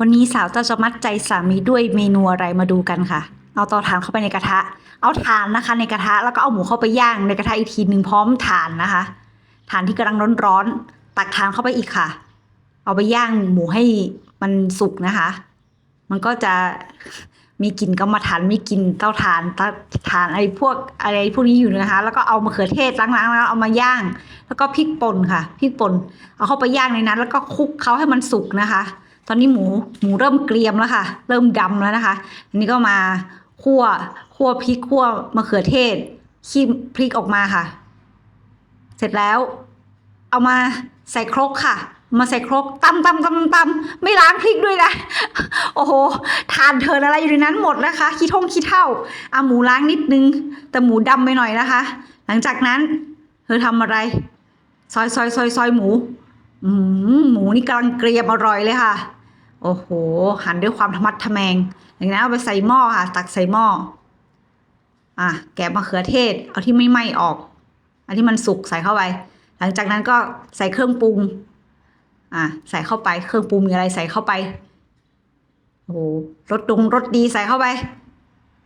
วันนี้สาวจะจะมัดใจสามีด้วยเมนูอะไรมาดูกันค่ะ เอาเตาถ่านเข้าไปในกระทะ เอาถ่านนะคะ ในกระทะแล้วก็เอาหมูเข้าไปย่างในกระทะอีกทีหนึ่งพร้อมถ่านนะคะถ่านที่กำลังร้อนๆตักถ่านเข้าไปอีกค่ะ เอาไปย่างหมูให้มันสุกนะคะ มันก็จะมีกลิ่นกรรมฐานมีกลิ่นเตาถ่านตาถ่านอะไรพวกอะไรพวกนี้อยู่นะคะ แล้วก็เอามะเขือเทศล้างๆแล้วเอามาย่าง แล้วก็พริกป่นค่ะพริกป่นเอาเข้าไปย่างในนั้น แล้วก็คลุกเขาให้มันสุกนะคะ ตอนนี้หมูหมูเริ่มเกรียมแล้วค่ะ เริ่มดำแล้วนะคะอันนี้ก็มาคั่วคั่วพริกคั่วมะเขือเทศขี้พริกออกมาค่ะ เสร็จแล้ว เอามาใส่ครกค่ะ มาใส่ครกตำตำตำตำไม่ล้างพริกด้วยนะ โอ้โหทานเทินอะไรอยู่ในนั้นหมดนะคะขี้ท่งขี้เท่าเอาหมูล้างนิดนึง แต่หมูดำไปหน่อยนะคะ หลังจากนั้น เธอทำอะไร ซอยซอยซอยซอยหมูหมูนี่กำลังเกรียมอร่อยเลยค่ะ โอ้โห หั่นด้วยความธรรมัดทะแมงหลังจากนั้นเอาไปใส่หม้อค่ะ ตักใส่หม้ออะแกะมะเขือเทศ เอาที่ไม่ไหม้ออก อันที่มันสุกใส่เข้าไป หลังจากนั้นก็ใส่เครื่องปรุง อะใส่เข้าไป เครื่องปรุงมีอะไรใส่เข้าไป โอ้โหรสดงรสดีใส่เข้าไป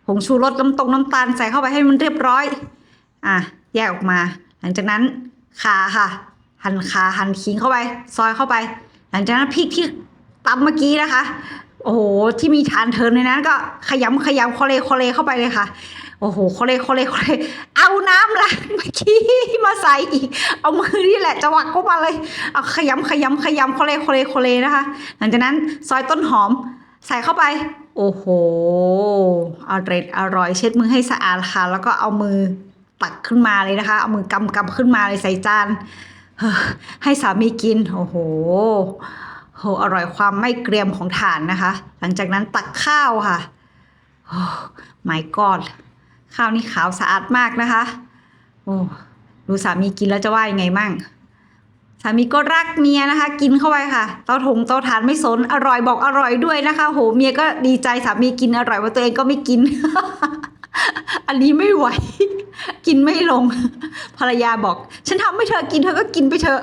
ผงชูรสน้ำตรงน้ำตาลใส่เข้าไปให้มันเรียบร้อย อะแยกออกมา หลังจากนั้นขาค่ะ หั่นขาหั่นขิงเข้าไป ซอยเข้าไป หลังจากนั้นพริกที่ ตำเมื่อกี้นะคะ โอ้โห ที่มีทานเทินในนั้นก็ขยำขยำโคเลโคเลเข้าไปเลยค่ะ โอ้โหโคเลโคเลโคเลเอาน้ำล้างเมื่อกี้มาใส่อีก เอามือนี่แหละจะวักเข้ามาเลย เอาขยำขยำขยำโคเลโคเลโคเลนะคะ หลังจากนั้นซอยต้นหอมใส่เข้าไป โอ้โหอร่อยอร่อยเช็ดมือให้สะอาดค่ะ แล้วก็เอามือตักขึ้นมาเลยนะคะ เอามือกำกำขึ้นมาเลยใส่จานให้สามีกิน โอ้โห โหอร่อยความไม่เกรียมของฐานนะคะ หลังจากนั้นตักข้าวค่ะโอ้ my god ข้าวนี่ขาวสะอาดมากนะคะ โอ้ดูสามีกินแล้วจะว่ายังไงมั่ง สามีก็รักเมียนะคะ กินเข้าไปค่ะ เตาถงเตาถ่านไม่สน อร่อยบอกอร่อยด้วยนะคะ โหเมียก็ดีใจสามีกินอร่อยว่าตัวเองก็ไม่กิน อันนี้ไม่ไหว กินไม่ลง ภรรยาบอก ฉันทำให้เธอกินเธอก็กินไปเถอะ